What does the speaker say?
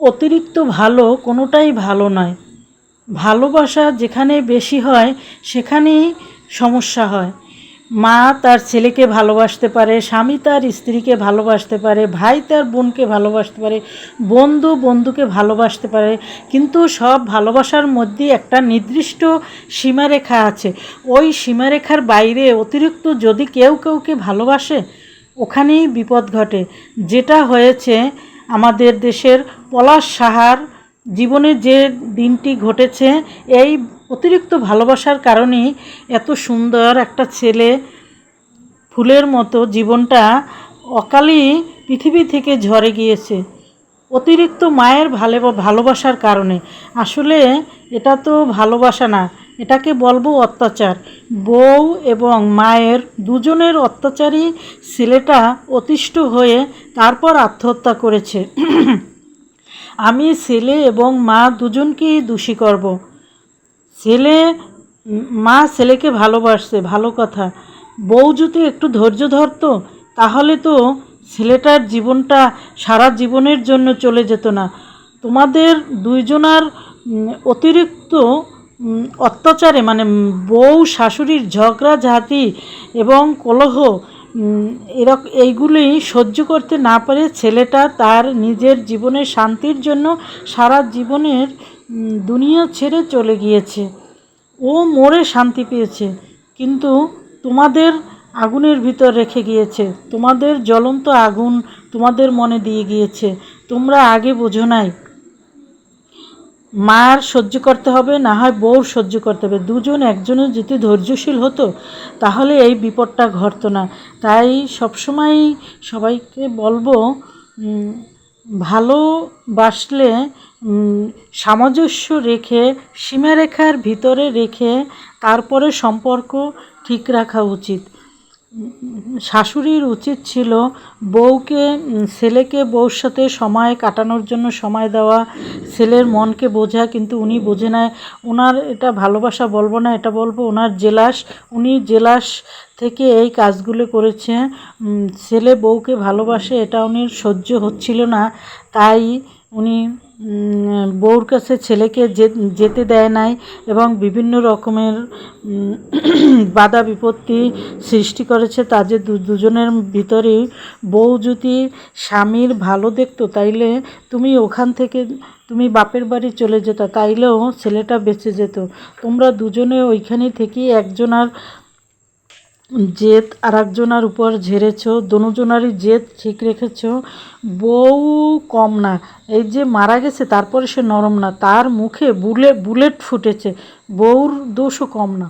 অতিরিক্ত ভালো কোনোটাই ভালো নয়। ভালোবাসা যেখানে বেশি হয়, সেখানেই সমস্যা হয়। মা তার ছেলেকে ভালোবাসতে পারে, স্বামী তার স্ত্রীকে ভালোবাসতে পারে, ভাই তার বোনকে ভালোবাসতে পারে, বন্ধু বন্ধুকে ভালোবাসতে পারে। কিন্তু সব ভালোবাসার মধ্যে একটা নির্দিষ্ট সীমারেখা আছে। ওই সীমারেখার বাইরে অতিরিক্ত যদি কেউ কেউকে ভালোবাসে, ওখানেই বিপদ ঘটে। যেটা হয়েছে আমাদের দেশের পলাশ সাহার জীবনে যে দিনটি ঘটেছে, এই অতিরিক্ত ভালোবাসার কারণেই এত সুন্দর একটা ছেলে ফুলের মতো জীবনটা অকালেই পৃথিবী থেকে ঝরে গিয়েছে। অতিরিক্ত মায়ের ভালো, ভালোবাসার কারণে। আসলে এটা তো ভালোবাসা না এটাকে বলব অত্যাচার। বউ এবং মায়ের দুজনের অত্যাচারী ছেলেটা অতিষ্ঠ হয়ে তারপর আত্মহত্যা করেছে। আমি ছেলে এবং মা দুজনকেই দোষী করব। ছেলে, মা ছেলেকে ভালোবাসছে, ভালো কথা। বউ যদি একটু ধৈর্য ধরতো, তাহলে তো ছেলেটার জীবনটা সারা জীবনের জন্য চলে যেত না। তোমাদের দুইজনার অতিরিক্ত অত্যাচারে মানে বউ, শাশুড়ির ঝগড়া, ঝাঁটি এবং কলহ এরক, এইগুলি সহ্য করতে না পারে ছেলেটা তার নিজের জীবনের শান্তির জন্য সারা জীবনের দুনিয়া ছেড়ে চলে গিয়েছে। ও মরে শান্তি পেয়েছে, কিন্তু তোমাদের আগুনের ভিতর রেখে গিয়েছে। তোমাদের জ্বলন্ত আগুন তোমাদের মনে দিয়ে গিয়েছে। তোমরা আগে বোঝো নাই। মার সহ্য করতে হবে, না হয় বউর সহ্য করতে হবে। দুজন একজনের যদি ধৈর্যশীল হতো, তাহলে এই বিপদটা ঘটতো না। তাই সবসময় সবাইকে বলব ভালোবাসলে সামঞ্জস্য রেখে, সীমারেখার ভিতরে রেখে, তারপরে সম্পর্ক ঠিক রাখা উচিত। শাশুড়ির উচিত ছিল বউকে ছেলেকে বউর সাথে সময় কাটানোর জন্য সময় দেওয়া, ছেলের মনকে বোঝা, কিন্তু উনি বোঝে না ওনার এটা ভালোবাসা বলব না, এটা বলব ওনার জেলাস। উনি জেলাস থেকে এই কাজগুলো করেছে। ছেলে বউকে ভালোবাসে, এটা উনি সহ্য হচ্ছিল না। তাই উনি বউর কাছে ছেলেকে যেতে দেয় নাই এবং বিভিন্ন রকমের বাধা বিপত্তি সৃষ্টি করেছে তাদের দু- দুজনের ভিতরেই বউ যদি স্বামীর ভালো দেখতো, তাইলে তুমি ওখান থেকে, তুমি বাপের বাড়ি চলে যেত, তাইলেও ছেলেটা বেঁচে যেত। তোমরা দুজনে ওইখানে থেকে একজনার জেদ আর একজনার উপর ঝেড়েছ, দনুজনারই জেদ ঠিক রেখেছ। বউ কম না, এই যে মারা গেছে তারপরে সে নরম না, তার মুখে বুলে, বুলেট ফুটেছে, বউর দোষও কম না।